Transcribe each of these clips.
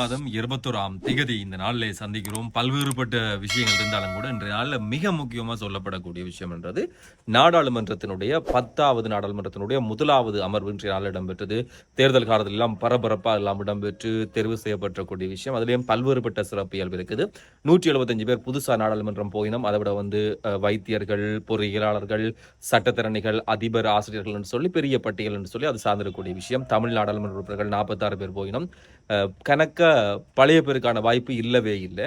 மாதம் இருபத்தோராம் திகதி இந்த நாளிலே சந்திக்கிறோம். பல்வேறுபட்ட விஷயங்கள் இருந்தாலும் கூட இன்றைய நாளில் மிக முக்கியமாக சொல்லப்படக்கூடிய விஷயம் என்றது நாடாளுமன்றத்தினுடைய பத்தாவது நாடாளுமன்றத்தினுடைய முதலாவது அமர்வு இன்றைய நாளில் இடம்பெற்றது. தேர்தல் காலத்தில் எல்லாம் பரபரப்பாக எல்லாம் இடம்பெற்று தெரிவு செய்யப்பட்டக்கூடிய விஷயம். அதுலேயும் பல்வேறுபட்ட சிறப்பியல்பு இருக்குது. நூற்றி எழுபத்தஞ்சு பேர் புதுசாக நாடாளுமன்றம் போயினோம். அதை விட வந்து வைத்தியர்கள் பொறியியலாளர்கள் சட்டத்திறனிகள் அதிபர் ஆசிரியர்கள் என்று சொல்லி பெரிய பட்டியல் என்று சொல்லி அது சார்ந்திருக்கக்கூடிய விஷயம். தமிழ் நாடாளுமன்ற உறுப்பினர்கள் நாற்பத்தாறு பேர் போயினோம். கணக்க பழைய பேருக்கான வாய்ப்பு இல்லவே இல்லை.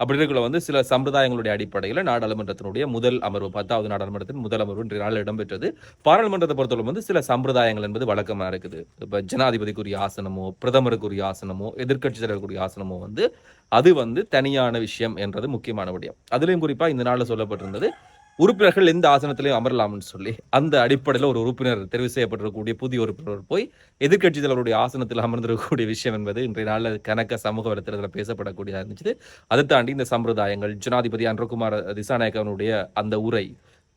அப்படி இருக்கல வந்து சில சம்பிரதாயங்களுடைய அடிப்படையில் நாடாளுமன்றத்தினுடைய முதல் அமர்வு பத்தாவது நாடாளுமன்றத்தின் முதல் அமர்வு இன்றைய நாள் இடம்பெற்றது. பாராளுமன்றத்தை பொறுத்தவரை வந்து சில சம்பிரதாயங்கள் என்பது வழக்கமா இருக்குது. இப்போ ஜனாதிபதிக்குரிய ஆசனமோ பிரதமருக்குரிய ஆசனமோ எதிர்கட்சி தலைவருக்குரிய ஆசனமோ வந்து அது வந்து தனியான விஷயம் என்றது முக்கியமான விடயம். அதுலேயும் குறிப்பாக இந்த நாளில் சொல்லப்பட்டிருந்தது உறுப்பினர்கள் எந்த ஆசனத்திலையும் அமரலாம்னு சொல்லி அந்த அடிப்படையில் ஒரு உறுப்பினர் தெரிவு செய்யப்பட்டிருக்கக்கூடிய புதிய உறுப்பினர் போய் எதிர்கட்சி தலைவருடைய ஆசனத்தில் அமர்ந்திருக்கக்கூடிய விஷயம் என்பது இன்றைய நாளில் கணக்க சமூக வலைத்தளத்தில் பேசப்படக்கூடியதாக இருந்துச்சு அதை தாண்டி இந்த சம்பிரதாயங்கள் ஜனாதிபதி அன்றகுமார் திசாநாயக்கவனுடைய அந்த உரை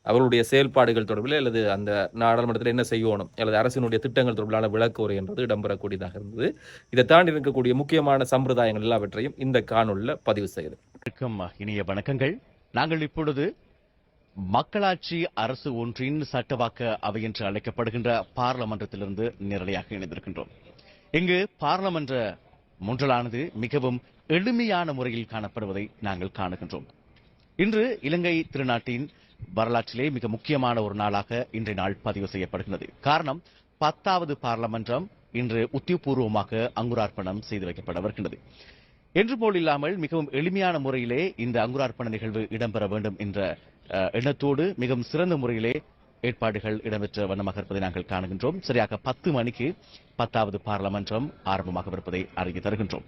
அவருடைய செயல்பாடுகள் தொடர்பில் அல்லது அந்த நாடாளுமன்றத்தில் என்ன செய்யணும் அல்லது அரசினுடைய திட்டங்கள் தொடர்பிலான விளக்கு உரை என்பது இடம்பெறக்கூடியதாக இருந்தது. இதை தாண்டி இருக்கக்கூடிய முக்கியமான சம்பிரதாயங்கள் எல்லாவற்றையும் இந்த காணொலியில் பதிவு செய்யுது இனிய வணக்கங்கள். நாங்கள் இப்பொழுது மக்களாட்சி அரசு ஒன்றின் சட்டவாக்க அவை என்று அழைக்கப்படுகின்ற பார்லமன்றத்திலிருந்து நேரடியாக இணைந்திருக்கின்றோம். இங்கு பார்லமன்ற முன்றலானது மிகவும் எளிமையான முறையில் காணப்படுவதை நாங்கள் காணுகின்றோம். இன்று இலங்கை திருநாட்டின் வரலாற்றிலே மிக முக்கியமான ஒரு நாளாக இன்றைய நாள் பதிவு செய்யப்படுகிறது காரணம் பத்தாவது பார்லமன்றம் இன்று உத்தியபூர்வமாக அங்குரார்ப்பணம் செய்து வைக்கப்பட வருகின்றது என்று போல் இல்லாமல் மிகவும் எளிமையான முறையிலே இந்த அங்குரார்ப்பண நிகழ்வு இடம்பெற வேண்டும் என்ற எண்ணத்தோடு மிகவும் சிறந்த முறையிலே ஏற்பாடுகள் இடம்பெற்ற வண்ணமாக இருப்பதை நாங்கள் காணுகின்றோம். சரியாக பத்து மணிக்கு பத்தாவது பாராளுமன்றம் ஆரம்பமாகவிருப்பதை அறிய தருகின்றோம்.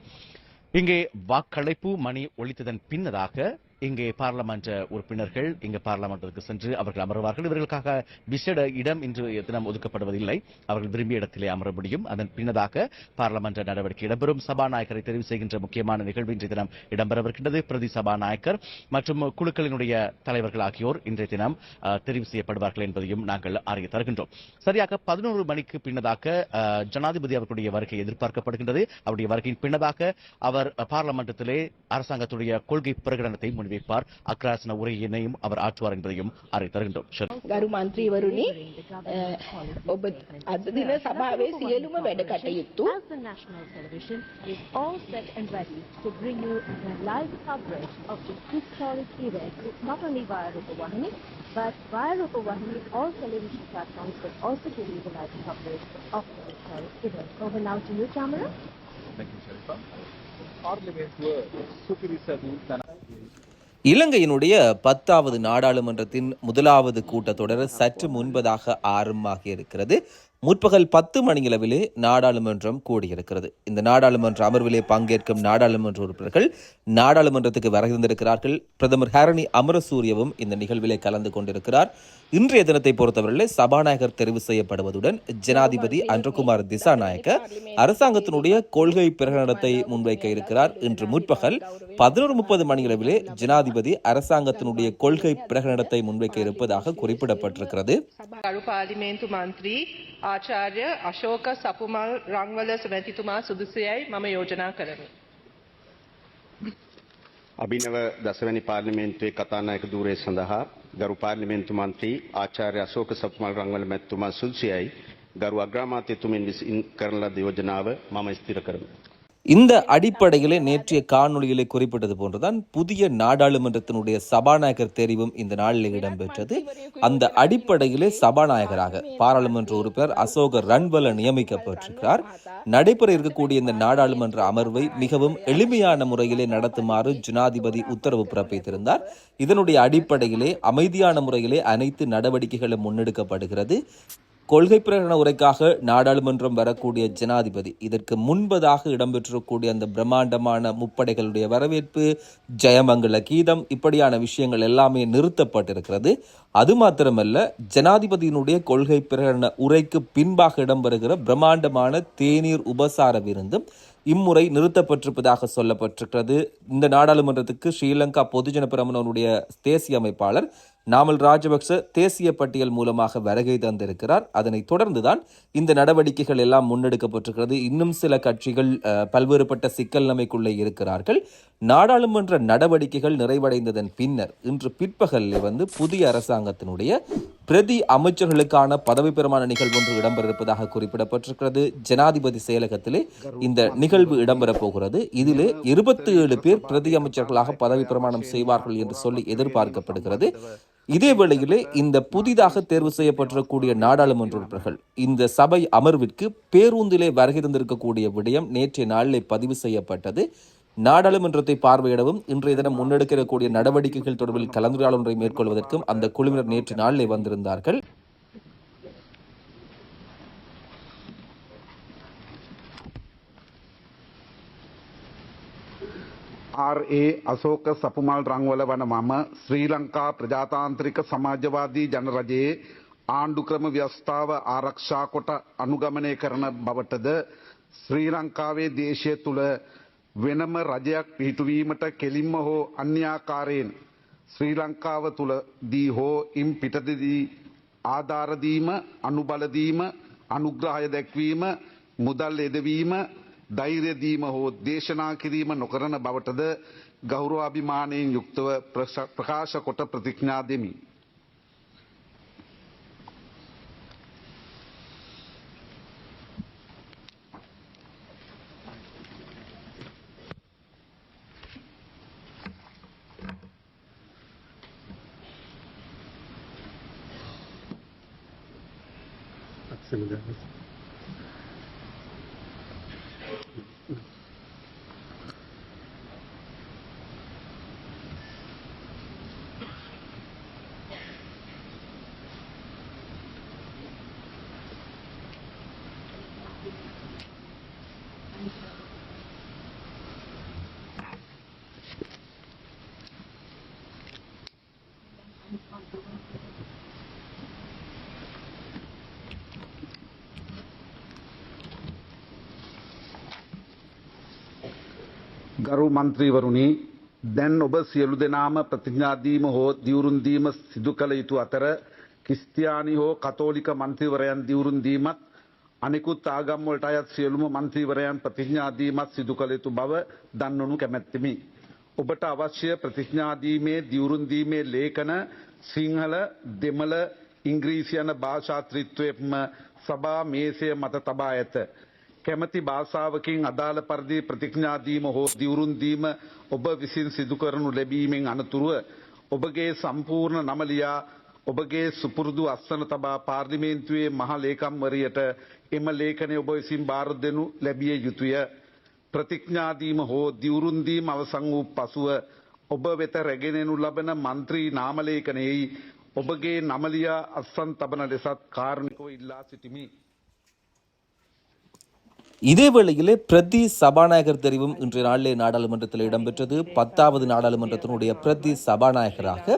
இங்கே வாக்களிப்பு மணி ஒழித்ததன் பின்னதாக இங்கே பார்லமெண்ட் உறுப்பினர்கள் இங்கு பார்லமெண்ட்டுக்கு சென்று அவர்கள் அமர்வார்கள். இவர்களுக்காக விசேட இடம் இன்று தினம் ஒதுக்கப்படுவதில்லை. அவர்கள் விரும்பிய இடத்திலே அமர முடியும். அதன் பின்னதாக பார்லமெண்ட் நடவடிக்கை இடம்பெறும். சபாநாயகரை தெரிவு செய்கின்ற முக்கியமான நிகழ்வு இன்றைய தினம் இடம்பெறவிருக்கின்றது. பிரதி சபாநாயகர் மற்றும் குழுக்களினுடைய தலைவர்கள் ஆகியோர் இன்றைய தினம் அஹ், தெரிவு செய்யப்படுவார்கள் என்பதையும் நாங்கள் அறிய தருகின்றோம். சரியாக பதினோரு மணிக்கு பின்னதாக ஜனாதிபதி அவர்களுடைய வருகை எதிர்பார்க்கப்படுகின்றது. அவருடைய வருகையின் பின்னதாக அவர் அஹ், பார்லமெண்டத்திலே அரசாங்கத்துடைய கொள்கை பிரகடனத்தை முன்வைப்பார் அக்ராசன உரையினையும் அவர் ஆற்றுவார் என்பதையும் அறிய தருகின்றோம் சரி. ගරු මන්ත්‍රීවරුනි අ, ඔබ අද දින සභාවේ සියලුම වැඩ කටයුතු As the national television is all set and ready to bring you the live coverage of this historic event, not only via Rupavahini, but via Rupavahini, all television platforms will also give you the live coverage of the historic event. Over now to you, Tamara. இலங்கையினுடைய பத்தாவது நாடாளுமன்றத்தின் முதலாவது கூட்டத்தொடர் சற்று முன்பதாக ஆரம்பமாகி இருக்கிறது முற்பகல் பத்து மணியளவிலே நாடாளுமன்றம் கூடியிருக்கிறது. இந்த நாடாளுமன்ற அமர்விலே பங்கேற்கும் நாடாளுமன்ற உறுப்பினர்கள் நாடாளுமன்றத்துக்கு வர இருந்திருக்கிறார்கள் பிரதமர் ஹரணி அமரசூரியவும் இந்த நிகழ்விலே கலந்து கொண்டிருக்கிறார். இன்றைய தினத்தை பொறுத்தவரையில் சபாநாயகர் தெரிவு செய்யப்படுவதுடன் ஜனாதிபதி அன்றகுமார் திசாநாயக்க அரசாங்கத்தினுடைய கொள்கை பிரகடனத்தை முன்வைக்க இருக்கிறார். இன்று முற்பகல் பதினோரு முப்பது மணியளவிலே ஜனாதிபதி அரசாங்கத்தினுடைய கொள்கை பிரகடனத்தை முன்வைக்க இருப்பதாக குறிப்பிடப்பட்டிருக்கிறது. ආචාර්ය අශෝක සපුමල් රංවල සමැතිතුමා සුදුසයයි මම යෝජනා කරමි. අභිනව දසවැනි පාර්ලිමේන්තුවේ කතානායක ධූරය සඳහා ගරු පාර්ලිමේන්තු මන්ත්‍රී ආචාර්ය අශෝක සපුමල් රංවල මැතිතුමා සුදුසියයි ගරු අග්‍රාමාත්‍යතුමින් විසින් කරන ලද යෝජනාව මම ස්ථිර කරමි. இந்த அடிப்படையிலே நேற்றைய காணொலியிலே குறிப்பிட்டது போன்றுதான் புதிய நாடாளுமன்றத்தினுடைய சபாநாயகர் தெரிவும் இந்த நாளில் இடம்பெற்றது. அந்த அடிப்படையிலே சபாநாயகராக பாராளுமன்ற உறுப்பினர் அசோக ரன்வல நியமிக்கப்பட்டிருக்கிறார். நடைபெற இருக்கக்கூடிய இந்த நாடாளுமன்ற அமர்வை மிகவும் எளிமையான முறையிலே நடத்துமாறு ஜனாதிபதி உத்தரவு பிறப்பித்திருந்தார். இதனுடைய அடிப்படையிலே அமைதியான முறையிலே அனைத்து நடவடிக்கைகளும் முன்னெடுக்கப்படுகிறது. கொள்கை பிரகடன உரைக்காக நாடாளுமன்றம் வரக்கூடிய ஜனாதிபதி. இதற்கு முன்பதாக இடம்பெற்றக்கூடிய அந்த பிரம்மாண்டமான முப்படைகளுடைய வரவேற்பு ஜெயமங்கல கீதம் இப்படியான விஷயங்கள் எல்லாமே நிறுத்தப்பட்டிருக்கிறது. அது மாத்திரமல்ல ஜனாதிபதியினுடைய கொள்கை பிரகடன உரைக்கு பின்பாக இடம்பெறுகிற பிரம்மாண்டமான தேநீர் உபசார விருந்தும் இம்முறை நிறுத்தப்பட்டிருப்பதாக சொல்லப்பட்டிருக்கிறது. இந்த நாடாளுமன்றத்துக்கு ஸ்ரீலங்கா பொதுஜன பிரமணனுடைய தேசிய அமைப்பாளர் நாமல் ராஜபக்ச தேசிய பட்டியல் மூலமாக வருகை தந்திருக்கிறார். அதனை தொடர்ந்துதான் இந்த நடவடிக்கைகள் எல்லாம் முன்னெடுக்கப்பட்டிருக்கிறது. இன்னும் சில கட்சிகள் அஹ், பல்வேறுபட்ட சிக்கல் நிலைமைக்குள்ளே இருக்கிறார்கள். நாடாளுமன்ற நடவடிக்கைகள் நிறைவடைந்ததன் பின்னர் இன்று பிற்பகலில் வந்து புதிய அரசாங்கத்தினுடைய பிரதி அமைச்சர்களுக்கான பதவி பிரமாண நிகழ்வு ஒன்று இடம்பெறிருப்பதாக குறிப்பிடப்பட்டிருக்கிறது. ஜனாதிபதி செயலகத்திலே இந்த நிகழ்வு இடம்பெறப் போகிறது. இதிலே இருபத்தி ஏழு பேர் பிரதி அமைச்சர்களாக பதவி பிரமாணம் செய்வார்கள் என்று சொல்லி எதிர்பார்க்கப்படுகிறது. இதே வேளையிலே இந்த புதிதாக தேர்வு செய்யப்பட்டிருக்கக்கூடிய நாடாளுமன்ற உறுப்பினர்கள் இந்த சபை அமர்விற்கு பேருந்திலே வருகை தந்திருக்கக்கூடிய விடயம் நேற்றைய நாளிலே பதிவு செய்யப்பட்டது. நாடாளுமன்றத்தை பார்வையிடவும் இன்றைய தினம் முன்னெடுக்கக்கூடிய நடவடிக்கைகள் தொடர்பில் கலந்துரையாடல் ஒன்றை மேற்கொள்வதற்கும் அந்த குழுவினர் நேற்று நாளிலே வந்திருந்தார்கள். ආරඒ අසෝක සපුමල් රංවල වන මම ශ්‍රී ලංකා ප්‍රජාතාන්ත්‍රික සමාජවාදී ජනරජයේ ආණ්ඩුක්‍රම ව්‍යවස්ථාව ආරක්ෂා කොට අනුගමනය කරන බවටද ශ්‍රී ලංකාවේ දේශය තුළ වෙනම රජයක් පිහිටුවීමට කෙලින්ම හෝ අන්‍යාකාරයෙන් ශ්‍රී ලංකාව තුළ දී හෝ ඉම් පිටතදී ආධාරදීම අනුබලදීම අනුග්‍රහය දැක්වීම මුදල් එදවීම ධෛර්යදීම හෝ දේශනා කිරීම නොකරන බවටද ගෞරවාභිමානයෙන් යුක්තව ප්‍රශ- ප්‍රකාශ කොට ප්‍රතිඥා දෙමි. ගරු මන්ත්‍රීවරුණි දැන් ඔබ සියලු දෙනාම ප්‍රතිඥාදීම හෝ දිවුරුන්දීම සිදු කළ යුතු අතර කිස්තියානි හෝ කතෝලික මන්ත්‍රීවරයන් දිවුරුන්දීමත් අනිකුත් ආගම්වලට අයත් සියලුම මන්ත්‍රීවරයන් ප්‍රතිඥාදීමත් සිදු කළ යුතු බව දන්වනු කැමැත්තෙමි. ඔබට අවශ්‍ය ප්‍රතිඥාදීමේ දිවුරුන්දීමේ ලේඛන සිංහල දෙමළ ඉංග්‍රීසි යන භාෂාත්‍රිත්වයම සභා මේසය මත තබා ඇත. කැමති භාෂාවකින් අදාළ පරිදි ප්‍රතිඥාදීම හෝ දිවුරුන්දීම ඔබ විසින් සිදුකරනු ලැබීමෙන් අනතුරුව ඔබගේ සම්පූර්ණ නමලියා ඔබගේ සුපුරුදු අස්සන තබා පාර්ලිමේන්තුවේ මහ ලේකම්වරියට එම ලේඛනය ඔබ විසින් බාර දෙනු ලැබිය යුතුය. ප්‍රතිඥාදීම හෝ දිවුරුන්දීම අවසන් වූ පසුව ඔබ වෙත රැගෙනෙනු ලබන මන්ත්‍රී නාමලේඛනයෙහි ඔබගේ නමලියා අස්සන් තබන ලෙසත් කාරණිකව ඉල්ලා සිටිමි. இதே வேளையிலே பிரதி சபாநாயகர் தெரிவும் இன்றைய நாளிலே நாடாளுமன்றத்தில் இடம்பெற்றது. பத்தாவது நாடாளுமன்றத்தினுடைய பிரதி சபாநாயகராக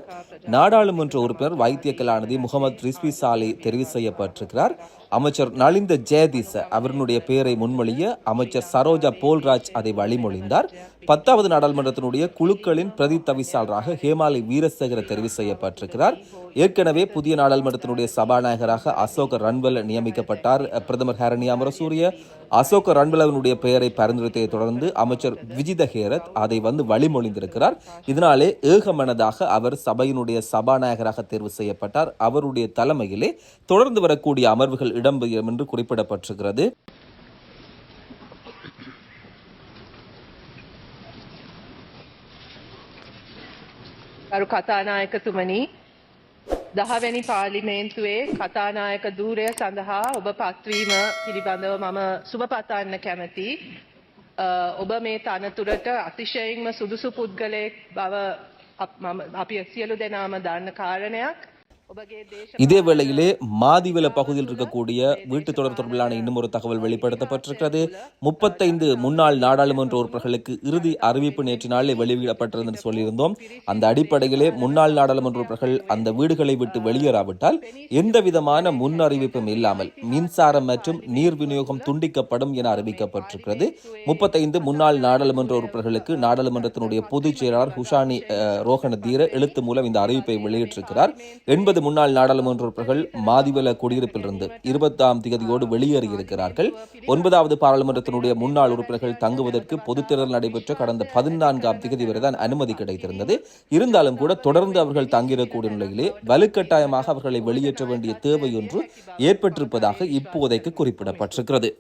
நாடாளுமன்ற உறுப்பினர் வைத்திய கலாநிதி முகமது ரிஸ்வி சாலை தெரிவு செய்யப்பட்டிருக்கிறார். அமைச்சர் நலிந்த ஜெயதீச அவருடைய பெயரை முன்மொழிய அமைச்சர் சரோஜா போல்ராஜ் அதை வழிமொழிந்தார். பத்தாவது நாடாளுமன்றத்தினுடைய குழுக்களின் பிரதி தவிசாளராக ஹேமாலி வீரசேகர தெரிவு செய்யப்பட்டிருக்கிறார். ஏற்கனவே புதிய நாடாளுமன்றத்தினுடைய சபாநாயகராக அசோக ரன்வல் நியமிக்கப்பட்டார். பிரதமர் ஹரணி அமரசூரிய அசோக ரன்வலவனுடைய பெயரை பரிந்துரைத்ததை தொடர்ந்து அமைச்சர் விஜித ஹேரத் அதை வந்து வழிமொழிந்திருக்கிறார். இதனாலே ஏகமனதாக அவர் சபையினுடைய சபாநாயகராக தேர்வு செய்யப்பட்டார். அவருடைய தலைமையிலே தொடர்ந்து வரக்கூடிய அமர்வுகள் இடம்பெறும் என்று குறிப்பிடப்பட்டிருக்கிறது. ගරු කතානායකතුමනි දහවැනි පාර්ලිමේන්තුවේ කතානායක ධූරය සඳහා ඔබ පත්වීම පිළිබඳව මම සුභපතන්න කැමති. අ, ඔබ මේ තනතුරට අතිශයින්ම සුදුසු පුද්ගලයෙක් බව අප- මම- අපි සියලු දෙනාම දන්න කාරණයක්. இதே வேளையிலே மாதிவில பகுதியில் இருக்கக்கூடிய வீட்டு தொடர் தொடர்பிலான இன்னும் ஒரு தகவல் வெளிப்படுத்தப்பட்டிருக்கிறது. முப்பத்தைந்து முன்னாள் நாடாளுமன்ற உறுப்பினர்களுக்கு இறுதி அறிவிப்பு நேற்று நாளே வெளியிடப்பட்டிருந்தது சொல்லியிருந்தோம். அந்த அடிப்படையிலே முன்னாள் நாடாளுமன்ற உறுப்பினர்கள் அந்த வீடுகளை விட்டு வெளியேறாவிட்டால் எந்த விதமான முன் அறிவிப்பும் இல்லாமல் மின்சாரம் மற்றும் நீர் விநியோகம் துண்டிக்கப்படும் என அறிவிக்கப்பட்டிருக்கிறது. முப்பத்தைந்து முன்னாள் நாடாளுமன்ற உறுப்பினர்களுக்கு நாடாளுமன்றத்தினுடைய பொதுச் செயலாளர் ஹுஷானி ரோஹன தீர எழுத்து மூலம் இந்த அறிவிப்பை வெளியிட்டிருக்கிறார். எண்பது முன்னாள் நாடாளுமன்ற உறுப்பினர்கள் மாதிவல குடியிருப்பிலிருந்து இருபத்தாம் திகதியோடு வெளியேறியிருக்கிறார்கள். ஒன்பதாவது பாராளுமன்றத்தினுடைய முன்னாள் உறுப்பினர்கள் தங்குவதற்கு பொதுத்தேர்தல் நடைபெற்ற கடந்த பதினான்காம் திகதி வரைதான் அனுமதி கிடைத்திருந்தது. இருந்தாலும் கூட தொடர்ந்து அவர்கள் தங்கியிருக்கக்கூடிய நிலையிலே வலுக்கட்டாயமாக அவர்களை வெளியேற்ற வேண்டிய தேவை ஒன்று ஏற்பட்டிருப்பதாக இப்போதைக்கு குறிப்பிடப்பட்டிருக்கிறது.